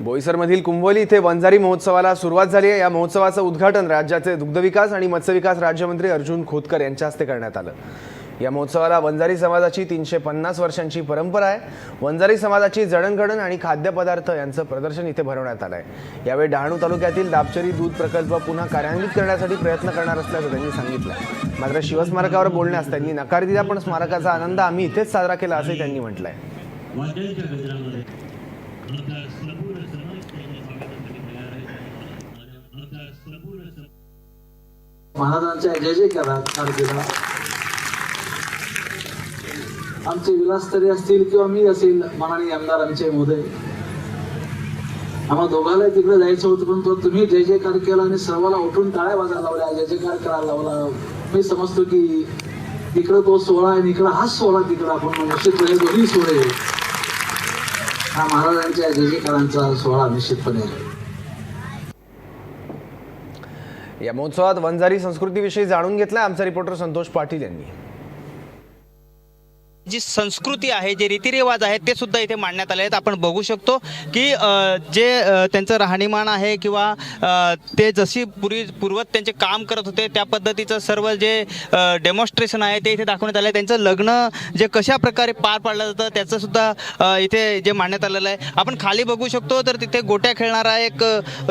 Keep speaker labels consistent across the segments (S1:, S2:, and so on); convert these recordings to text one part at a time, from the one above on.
S1: बोईसरमधील कुंभोली इथे वंजारी महोत्सवाला सुरुवात झाली आहे. या महोत्सवाचं उद्घाटन राज्याचे दुग्धविकास आणि मत्स्यविकास राज्यमंत्री अर्जुन खोतकर यांच्या हस्ते करण्यात आलं. या महोत्सवाला वंजारी समाजाची तीनशे पन्नास वर्षांची परंपरा आहे. वंजारी समाजाची जडणघडण आणि खाद्यपदार्थ यांचं प्रदर्शन इथे भरवण्यात आलं आहे यावेळी डहाणू तालुक्यातील दापचरी दूध प्रकल्प पुन्हा कार्यान्वित करण्यासाठी प्रयत्न करणार असल्याचं त्यांनी सांगितलं मात्र शिवस्मारकावर बोलण्यास त्यांनी नकार दिला पण स्मारकाचा आनंद आम्ही इथेच साजरा केला असंही त्यांनी म्हटलंय.
S2: आहे आता संपूर्ण समाज त्यांच्या स्वागतासाठी तयार आहे आता संपूर्ण
S3: महाराजांच्या जय जयकारात केला आमचे विलासतरी असतील किंवा मी असेल माननीय आमदार आमचे मोदय. आम्हाला दोघाला तिकडे जायचं होतं पण तो तुम्ही जय जयकार केला आणि सर्वाला उठून टाळ्या वाजायला लावल्या जय जयकार करायला लावला. मी समजतो की इकडं तो सोहळा आहे इकडं हाच सोहळा तिकडं आपण निश्चितपणे दोन्ही सोहळे. हा महाराजांच्या जयकारांचा सोहळा निश्चितपणे आहे.
S1: या महोत्सवात वंजारी संस्कृतीविषयी जाणून घेतला आमचा रिपोर्टर संतोष पाटील यांनी.
S4: जी संस्कृती आहे जे रीतिरिवाज आहेत ते सुद्धा इथे मांडण्यात आले आहेत. आपण बघू शकतो की जे त्यांचं राहणीमान आहे किंवा ते जशी पूर्वी पूर्वत त्यांचे काम करत होते त्या पद्धतीचं सर्व जे डेमॉन्स्ट्रेशन आहे ते इथे दाखवण्यात आलं. आहे त्यांचं लग्न जे कशा प्रकारे पार पाडलं जातं त्याचं सुद्धा इथे जे मांडण्यात आलेलं आहे. आपण खाली बघू शकतो तर तिथे गोट्या खेळणारा एक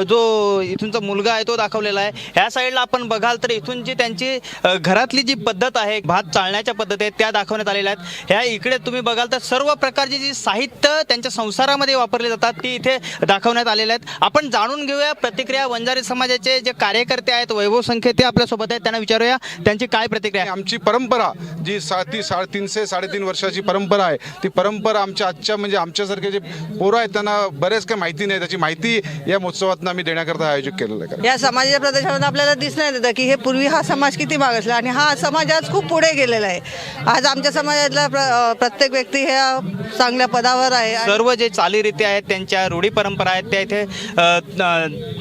S4: जो इथूनचा मुलगा आहे तो दाखवलेला आहे. ह्या साईडला आपण बघाल तर इथून जी त्यांची घरातली जी पद्धत आहे भात चालण्याच्या पद्धत आहेत त्या दाखवण्यात आलेल्या आहेत. ह्या इकडे तुम्ही बघाल तर सर्व प्रकारची जी साहित्य त्यांच्या संसारामध्ये वापरले जातात ती इथे दाखवण्यात आलेले आहेत. आपण जाणून घेऊया प्रतिक्रिया वंजारी समाजाचे जे कार्यकर्ते आहेत वैभव संख्ये ते आपल्यासोबत आहेत. त्यांना विचारूया त्यांची काय प्रतिक्रिया आहे.
S5: आमची परंपरा जी सा ती साडेतीनशे साडेतीन वर्षाची परंपरा आहे ती परंपरा आमच्या आजच्या म्हणजे आमच्यासारखे जे पोरं आहेत त्यांना बरेच काही माहिती नाही. त्याची माहिती या महोत्सवातनं आम्ही देण्याकरता आयोजित केलेलं आहे.
S6: या समाजाच्या प्रदेशामध्ये आपल्याला दिसण्यात येतं की हे पूर्वी हा समाज किती मागासला आणि हा समाज आज खूप पुढे गेलेला आहे. आज आमच्या समाजातला प्र- प्रत्येक व्यक्ती ह्या चांगल्या पदावर आहे
S4: सर्व जे चालीरीती आहेत त्यांच्या रूढी परंपरा आहेत त्या इथे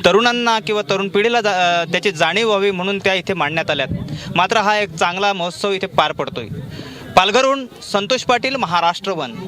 S4: तरुणांना किंवा तरुण पिढीला जा- त्याची जाणीव व्हावी म्हणून त्या इथे मांडण्यात आल्यात. मात्र हा एक चांगला महोत्सव इथे पार पडतोय. पालघरहून संतोष पाटील महाराष्ट्र वन.